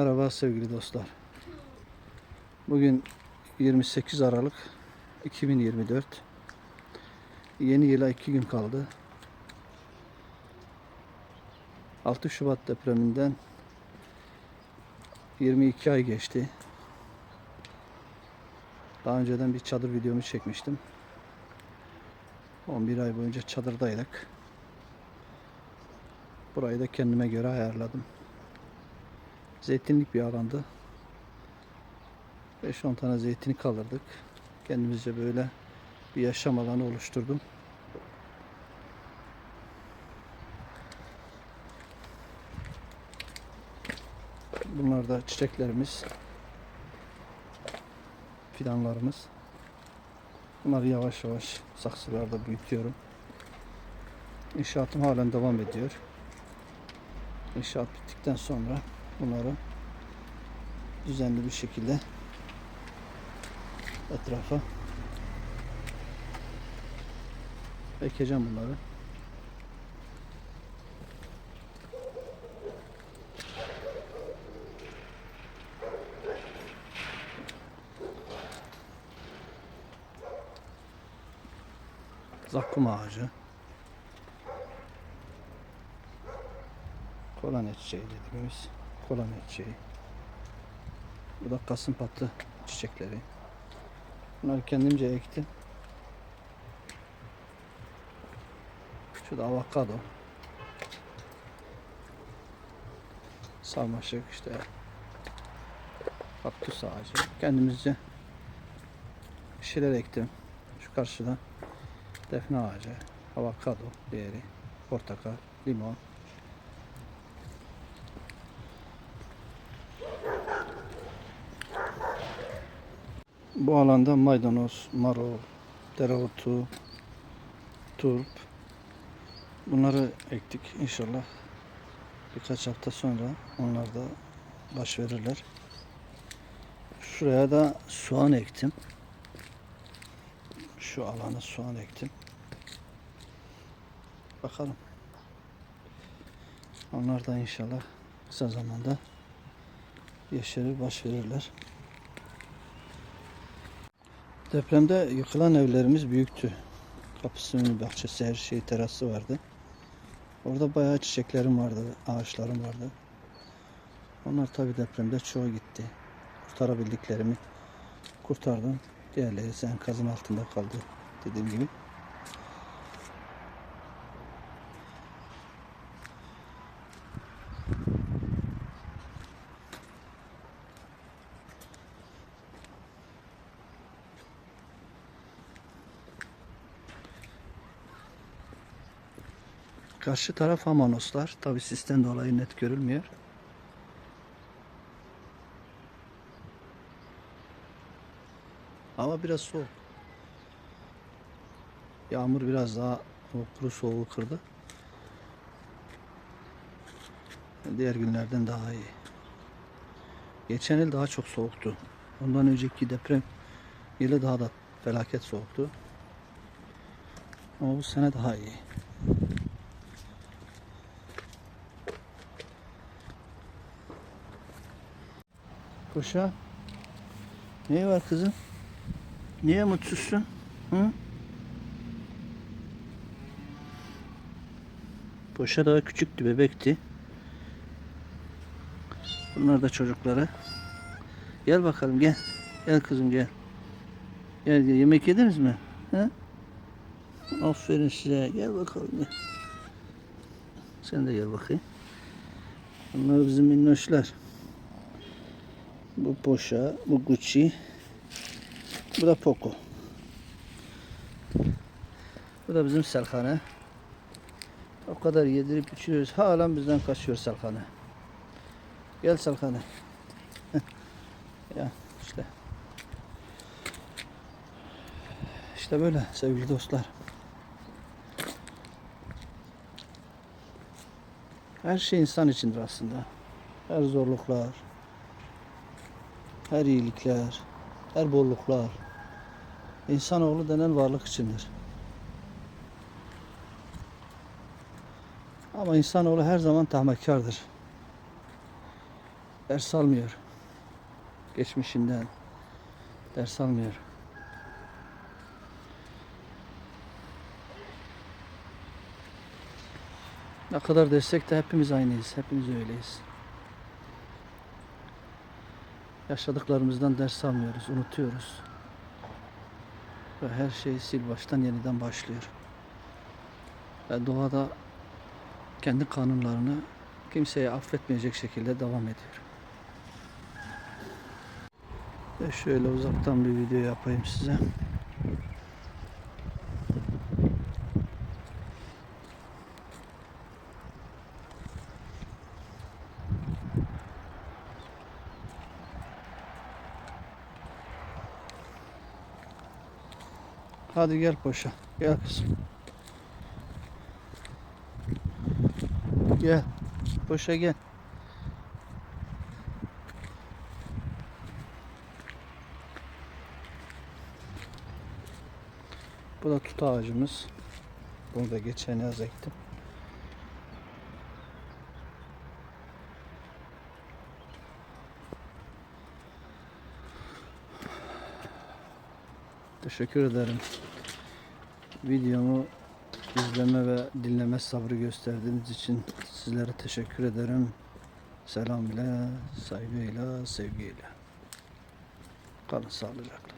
Merhaba sevgili dostlar. Bugün 28 Aralık 2024. Yeni yıla iki gün kaldı. 6 Şubat depreminden 22 ay geçti. Daha önceden bir çadır videomu çekmiştim. 11 ay boyunca çadırdaydık. Burayı da kendime göre ayarladım. Zeytinlik bir alandı. 5-10 tane zeytini kaldırdık. Kendimizce böyle bir yaşam alanı oluşturdum. Bunlar da çiçeklerimiz. Fidanlarımız. Bunları yavaş yavaş saksılarda büyütüyorum. İnşaatım halen devam ediyor. İnşaat bittikten sonra bunları düzenli bir şekilde etrafa ekeceğim bunları. Zakkum ağacı. Kolanet çiçeği dediğimiz kolanet çiçeği. Bu da kasım patı çiçekleri. Bunları kendimce ektim. Şu da avokado. Sarmaşık işte. Kaktüs ağacı. Kendimizce şeyler ektim. Şu karşıda defne ağacı, avokado, diğeri, portakal, limon. Bu alanda maydanoz, marul, dereotu, turp bunları ektik inşallah. Birkaç hafta sonra onlar da baş verirler. Şuraya da soğan ektim. Şu alana soğan ektim. Bakalım. Onlar da inşallah kısa zamanda yeşerir, baş verirler. Depremde yıkılan evlerimiz büyüktü. Kapısı, bahçesi, her şey, terası vardı. Orada bayağı çiçeklerim vardı, ağaçlarım vardı. Onlar tabi depremde çoğu gitti. Kurtarabildiklerimi kurtardım. Diğerleri enkazın altında kaldı dediğim gibi. Karşı taraf Amanoslar. Tabi sistem dolayı net görülmüyor. Hava biraz soğuk. Yağmur biraz daha o kuru soğuğu kırdı. Diğer günlerden daha iyi. Geçen yıl daha çok soğuktu. Ondan önceki deprem yılı daha da felaket soğuktu. Ama bu sene daha iyi. Koşa. Ne var kızım? Niye mutsuzsun? Hı? Poşa daha küçüktü, bebekti. Bunlar da çocukları. Gel bakalım gel. Gel kızım gel. Gel gel. Yemek yediniz mi? He? Aferin size. Gel bakalım gel. Sen de gel bakayım. Bunlar bizim minnoşlar. Bu Poşa, bu Gucci. Bu da Poco. Bu da bizim Selhane. O kadar yedirip içiyoruz. Halen bizden kaçıyor Selhane. Gel Selhane. Ya işte. İşte böyle sevgili dostlar. Her şey insan içindir aslında. Her zorluklar, her iyilikler, her bolluklar insanoğlu denen varlık içindir. Ama insanoğlu her zaman tahmakkardır. Ders almıyor. Geçmişinden ders almıyor. Ne kadar destek de hepimiz aynıyız. Hepimiz öyleyiz. Yaşadıklarımızdan ders almıyoruz, unutuyoruz. Ve her şey sil baştan yeniden başlıyor. Ve doğada kendi kanunlarını kimseye affetmeyecek şekilde devam ediyor. Ve şöyle uzaktan bir video yapayım size. Hadi gel poşa. Gel kızım. Gel. Poşa gel. Bu da tut ağacımız. Bunu da geçen yaz ektim. Teşekkür ederim. Videomu izleme ve dinleme sabrı gösterdiğiniz için sizlere teşekkür ederim. Selam ile, saygıyla, sevgiyle. Kalın sağlıcakla.